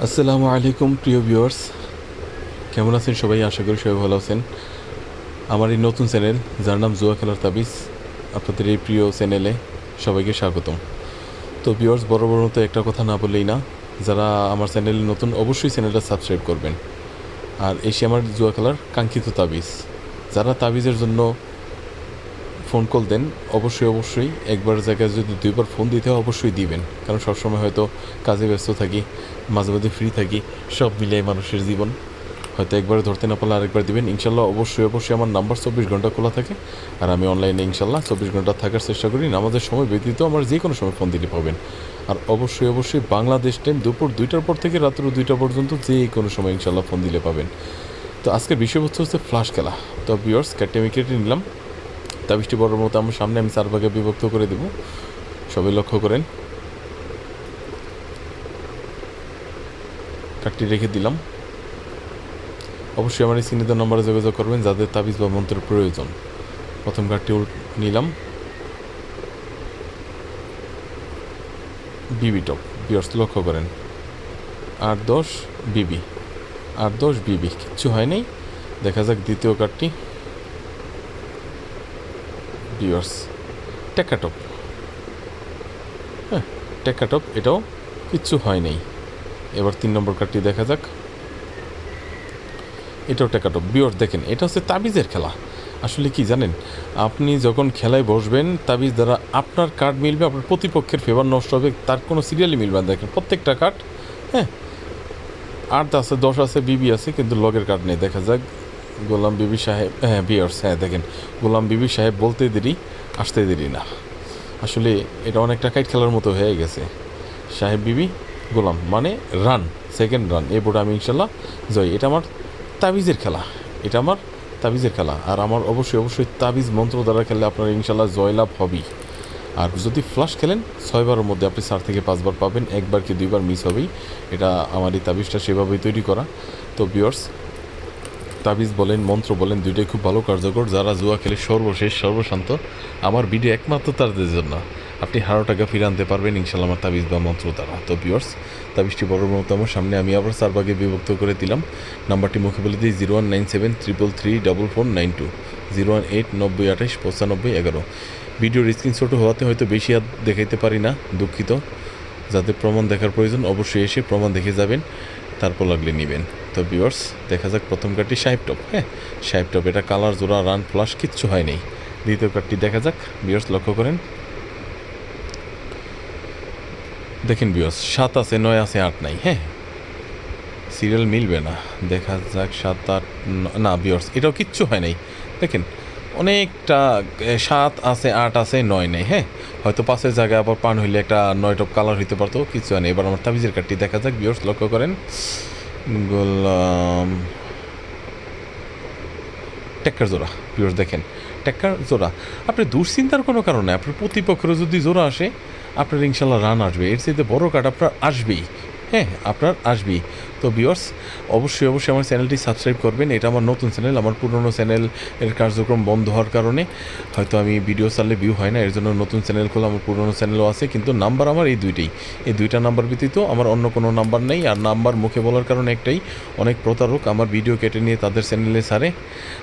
আসসালামু আলাইকুম, প্রিয় ভিউয়ার্স। কেমন আছেন সবাই? আশা করি সবাই ভালো আছেন। আমার এই নতুন চ্যানেল, যার নাম জুয়া খেলার তাবিজ, আপনাদের এই প্রিয় চ্যানেলে সবাইকে স্বাগতম। তো ভিউয়ার্স, বড় বড় মতো একটা কথা না বললেই না, যারা আমার চ্যানেলে নতুন, অবশ্যই চ্যানেলটা সাবস্ক্রাইব করবেন। আর এসে আমার জুয়া খেলার কাঙ্ক্ষিত তাবিজ। যারা তাবিজের জন্য ফোন কল দেন, অবশ্যই অবশ্যই। একবার জায়গায় যদি দুইবার ফোন দিতে হয়, অবশ্যই দিবেন। কারণ সবসময় হয়তো কাজে ব্যস্ত থাকি, মাঝে মাঝে ফ্রি থাকি, সব মিলিয়ে মানুষের জীবন। হয়তো একবার ধরতে না পারলে আরেকবার দিবেন। ইনশাল্লাহ অবশ্যই অবশ্যই আমার নাম্বার চব্বিশ ঘণ্টা খোলা থাকে। আর আমি অনলাইনে ইনশাল্লাহ চব্বিশ ঘণ্টা থাকার চেষ্টা করি। আমাদের সময় ব্যতীত আমার যে কোনো সময় ফোন দিলে পাবেন। আর অবশ্যই অবশ্যই বাংলাদেশ টাইম দুপুর দুইটার পর থেকে রাত্র দুইটা পর্যন্ত যে কোনো সময় ইনশাল্লাহ ফোন দিলে পাবেন। তো আজকের বিষয়বস্তু হচ্ছে ফ্লাশ খেলা। তো বিয়ার্স কেটে আমি কেটে নিলাম। তাবিজটি বড় মতো আমার সামনে আমি চার ভাগে বিভক্ত করে দেব। সবাই লক্ষ্য করেন। কার্ডটি রেখে দিলাম। অবশ্যই আমার এই চিহ্নিত নম্বরে যোগাযোগ করবেন, যাদের তাবিজ বা মন্ত্রের প্রয়োজন। প্রথম উল- নিলাম। বিবি টপ বিয়ার্স লক্ষ্য করেন। আট দশ বিবি, আট দশ বিবি, কিচ্ছু হয় নাই। দেখা যাক দ্বিতীয় কার্ডটি। ভিউয়ার্স টেকাটপ হ্যাঁ টেকাটপ এটাও কিচ্ছু হয় নাই। এবার তিন নম্বর কার্ডটি দেখা যাক। এটাও টেকাটপ বিওর দেখেন, এটা হচ্ছে তাবিজের খেলা। আসলে কি জানেন, আপনি যখন খেলায় বসবেন, তাবিজ দ্বারা আপনার কার্ড মিলবে, আপনার প্রতিপক্ষের ফেভার নষ্ট হবে, তার কোনো সিরিয়ালই মিলবে না। দেখেন, প্রত্যেকটা কার্ড হ্যাঁ আট আছে, দশ আছে বিবি আছে, কিন্তু লগের কার্ড নেই। দেখা যাক গোলাম বিবি সাহেব হ্যাঁ বিয়ার্স হ্যাঁ দেখেন, গোলাম বিবি সাহেব বলতে দেরি, আসতে দেরি না। আসলে এটা অনেকটা কাইট খেলার মতো হয়ে গেছে। সাহেব বিবি, গোলাম মানে রান সেকেন্ড রান বোর্ডে আমি ইনশাল্লাহ জয়। এটা আমার তাবিজের খেলা, এটা আমার তাবিজের খেলা। আর আমার অবশ্যই অবশ্যই তাবিজ মন্ত্র দ্বারা খেললে আপনার ইনশাল্লাহ জয়লাভ হবেই। আর যদি ফ্লাশ খেলেন, ছয়বারের মধ্যে আপনি চার থেকে পাঁচবার পাবেন, একবার কি দুইবার মিস হবেই। এটা আমার এই তাবিজটা সেভাবেই তৈরি করা। তো বিয়ার্স তাবিজ বলেন, মন্ত্র বলেন, দুইটাই খুব ভালো কার্যকর। যারা জুয়া খেলে সর্বশেষ, সর্বশান্ত, আমার ভিডিও একমাত্র তাদের জন্য। আপনি হারো টাকা ফিরে আনতে পারবেন ইনশাল্লাহ আমার তাবিজ বা মন্ত্র দ্বারা। তো বিয়ার্স তাবিজটি বড় মতো আমার সামনে আমি আবার চার ভাগে বিভক্ত করে দিলাম। নাম্বারটি মুখে বলে দিই, zero one nine seven triple three, double four, nine two. Zero one eight, নব্বই, আঠাশ, পঁচানব্বই, এগারো। ভিডিওর স্ক্রিনশট হওয়াতে হয়তো বেশি আর দেখাইতে পারি না, দুঃখিত। যাদের প্রমাণ দেখার প্রয়োজন, অবশ্যই এসে প্রমাণ দেখে যাবেন, তারপর লাগলে নেবেন। তো বিয়ার্স দেখা যাক প্রথম কার্ডটি সাহেব টপ হ্যাঁ? সাহেব টপ এটা কালার জোড়া রান ফ্লাশ কিচ্ছু হয় নাই। দ্বিতীয় কার্ডটি দেখা যাক বিয়ার্স লক্ষ্য করেন। দেখেন বিয়ার্স সাত আছে, নয় আছে, আট নাই হ্যাঁ? সিরিয়াল মিলবে না। দেখা যাক সাত, আট, না বিয়ার্স এটাও কিচ্ছু হয় নাই। দেখেন অনেকটা সাত আছে, আট আছে, নয় নেই হ্যাঁ? হয়তো পাঁচের জায়গায় আবার পান হইলে একটা নয় টপ কালার হইতে পারতো কিছু নেই। এবার আমার তাবিজের কার্ডটি দেখা যাক বিয়ার্স লক্ষ্য করেন। গোলাম। টেক্কার জোড়া পিওর দেখেন। টেক্কার জোড়া, আপনি দুশ্চিন্তার কোনো কারণে আপনার প্রতিপক্ষেরও যদি জোড়া আসে, আপনার ইনশাল্লাহ রান আসবে। এর চাইতে বড় কাট আপনার আসবেই। হ্যাঁ আপনার আসবেই। তো বিয়ার্স অবশ্যই অবশ্যই আমার চ্যানেলটি সাবস্ক্রাইব করবেন। এটা আমার নতুন চ্যানেল, আমার পুরনো চ্যানেল এর কার্যক্রম বন্ধ হওয়ার কারণে। হয়তো আমি ভিডিও চাললে ভিউ হয় না, এর জন্য নতুন চ্যানেল খোলা, আমার পুরনো চ্যানেলও আছে, কিন্তু নাম্বার আমার এই দুইটাই। এই দুইটা নাম্বার ব্যতীত আমার অন্য কোনো নাম্বার নেই, আর নাম্বার মুখে বলার কারণে একটাই, অনেক প্রতারক আমার ভিডিও কেটে নিয়ে তাদের চ্যানেলে সারে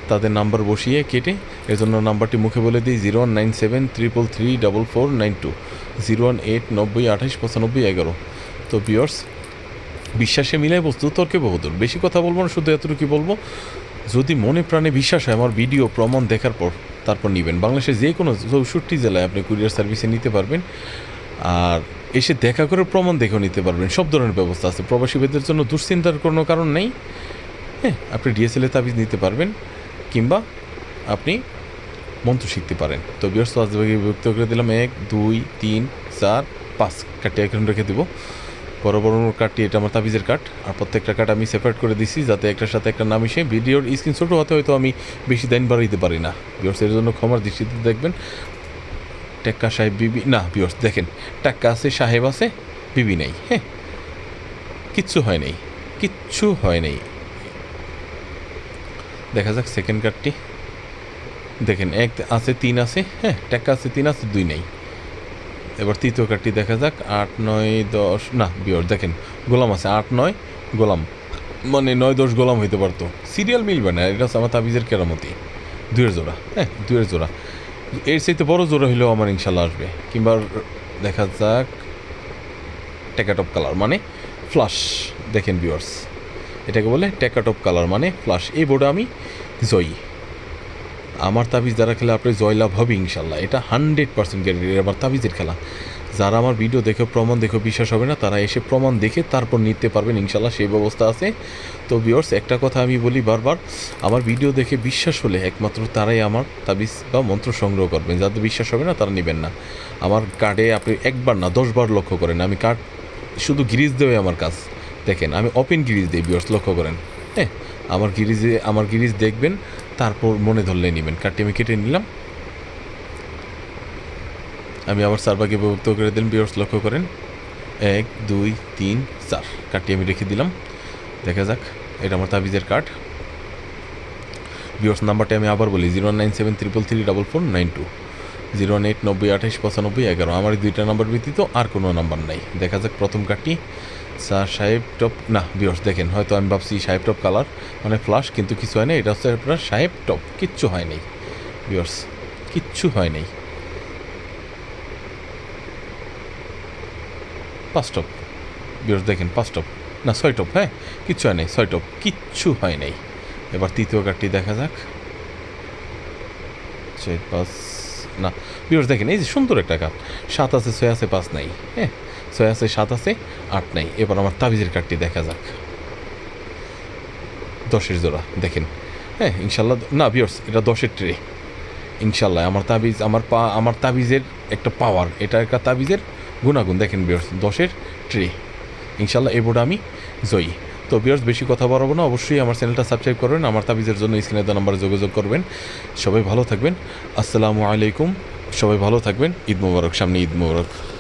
তাদের নাম্বার বসিয়ে কেটে, এর জন্য নাম্বারটি মুখে বলে দিই zero one nine seven triple three double four nine two zero one eight নব্বই আঠাশ পঁচানব্বই এগারো। তো বিয়ার্স বিশ্বাসে মিলাই বস্তু, তর্কে বহুদূর। বেশি কথা বলব না, শুধু এতটুকু বলব, যদি মনে প্রাণে বিশ্বাস হয়, আমার ভিডিও প্রমাণ দেখার পর তারপর নেবেন। বাংলাদেশের যে কোনো চৌষট্টি জেলায় আপনি কুরিয়ার সার্ভিসে নিতে পারবেন, আর এসে দেখা করে প্রমাণ দেখেও নিতে পারবেন। সব ধরনের ব্যবস্থা আছে। প্রবাসীদের জন্য দুশ্চিন্তার কোনো কারণ নেই। হ্যাঁ আপনি ডিএসএলএ তাবিজ নিতে পারবেন, কিংবা আপনি মন্ত্র শিখতে পারেন। তো বৃহস্প আজ বিভক্ত করে দিলাম। এক, দুই, তিন, চার, পাঁচ। কার্ডটি এখন রেখে দেবো। বড় বড় কার্ডটি এটা আমার তাবিজের কার্ড। আর প্রত্যেকটা কার্ড আমি সেপারেট করে দিছি যাতে একটার সাথে একটা নাম এসে ভিডিওর স্ক্রিনশটও হতে হয়তো আমি বেশি দাইন বাড়াইতে পারি না। বিয়র্স এর জন্য ক্ষমার দৃষ্টিতে দেখবেন। টেক্কা সাহেব বিবি না বিয়র্স দেখেন। টাক্কা আছে, সাহেব আছে, বিবি নেই হ্যাঁ? কিচ্ছু হয় নাই, কিচ্ছু হয় নাই। দেখা যাক সেকেন্ড কার্ডটি দেখেন, এক আছে, তিন আছে হ্যাঁ? টাকা আছে, তিন আছে, দুই নেই। এবার তৃতীয় কার্ডটি দেখা যাক, আট, নয়, দশ, না, বিয়র, দেখেন, গোলাম আছে, আট, নয়, গোলাম। মানে নয়, দশ, গোলাম হইতে পারতো। সিরিয়াল মিলবে না, এটা আমার তাবিজের কেরামতি। দুয়ের জোড়া হ্যাঁ দুয়ের জোড়া। এর চাইতে বড় জোড়া হইলেও আমার ইনশাল্লাহ আসবে। কিংবা দেখা যাক টেকাটপ কালার মানে ফ্লাশ দেখেন ভিউয়ার্স এটাকে বলে টেকাটপ কালার মানে ফ্লাশ এই বোর্ডে আমি জয়ী। আমার তাবিজ দ্বারা খেলে আপনি জয়লাভ হবে ইনশাল্লাহ। এটা হান্ড্রেড পার্সেন্ট গ্যারেন্টি আমার তাবিজের খেলা। যারা আমার ভিডিও দেখে, প্রমাণ দেখে বিশ্বাস হবে না, তারা এসে প্রমাণ দেখে তারপর নিতে পারবেন ইনশাল্লাহ, সেই ব্যবস্থা আছে। তো ভিউয়ার্স একটা কথা আমি বলি বারবার, আমার ভিডিও দেখে বিশ্বাস হলে একমাত্র তারাই আমার তাবিজ বা মন্ত্র সংগ্রহ করবেন। যাদের বিশ্বাস হবে না, তারা নেবেন না। আমার কার্ডে আপনি একবার না, দশবার লক্ষ্য করেন। আমি কার্ড শুধু গিরিজ দেবে আমার কাজ। দেখেন, আমি ওপেন গিরিজ দিই বিয়র্স লক্ষ্য করেন। হ্যাঁ আমার গিরিজে, আমার গিরিজ দেখবেন তারপর মনে ধরলে নেবেন। কার্ডটি আমি কেটে নিলাম। আমি আবার সার্ভাকে বিভক্ত করে দিলাম। বিয়ার্স লক্ষ্য করেন। এক, দুই, তিন, চার। কার্ডটি আমি রেখে দিলাম। দেখা যাক, এটা আমার তাবিজের কার্ড বিয়ার্স নাম্বারটি আমি আবার বলি, zero nine seven triple three double four nine two. Zero eight নব্বই আঠাশ পঁচানব্বই এগারো। আমার দুইটা নাম্বার ব্যতীত আর কোনো নাম্বার নাই। দেখা যাক প্রথম কার্ডটি স্যার সাহেব টপ, না বিয়স দেখেন, হয়তো আমি ভাবছি সাহেব টপ কালার মানে ফ্লাশ কিন্তু কিছু হয় না এটা হচ্ছে আপনার সাহেব টপ, কিচ্ছু হয় নাই বিয়র্স কিচ্ছু হয় নাই। পাঁচ টপ বিয়র্স দেখেন, পাঁচ টপ, না, ছয় টপ হ্যাঁ কিচ্ছু হয় নাই, ছয় টপ, কিচ্ছু হয় নাই। এবার তৃতীয় কার্ডটি দেখা যাক। ছয় পাঁচ, না বিয়র্স দেখেন, এই যে সুন্দর একটা কাপ সাত আছে, ছয় আছে, পাঁচ নাই হ্যাঁ। ছয় আছে, সাত আছে, আট নাই। এবার আমার তাবিজের কার্ডটি দেখা যাক। দশের জোড়া, দেখেন। হ্যাঁ ইনশাল্লাহ, না বিয়র্স এটা দশের ট্রে ইনশাল্লাহ, আমার তাবিজ, আমার পা, আমার তাবিজের একটা পাওয়ার এটা একটা তাবিজের গুণাগুণ। দেখেন বিয়র্স দশের ট্রে ইনশাল্লাহ, এ বোর্ডে আমি জয়ী। তো বিয়ার্স বেশি কথা বাড়াবো না। অবশ্যই আমার চ্যানেলটা সাবস্ক্রাইব করবেন, আমার তাবিজের জন্য স্ক্রিনে দেওয়া নাম্বারে যোগাযোগ করবেন। সবাই ভালো থাকবেন। আসসালামু আলাইকুম। সবাই ভালো থাকবেন। ঈদ মোবারক, সামনে ঈদ মোবারক।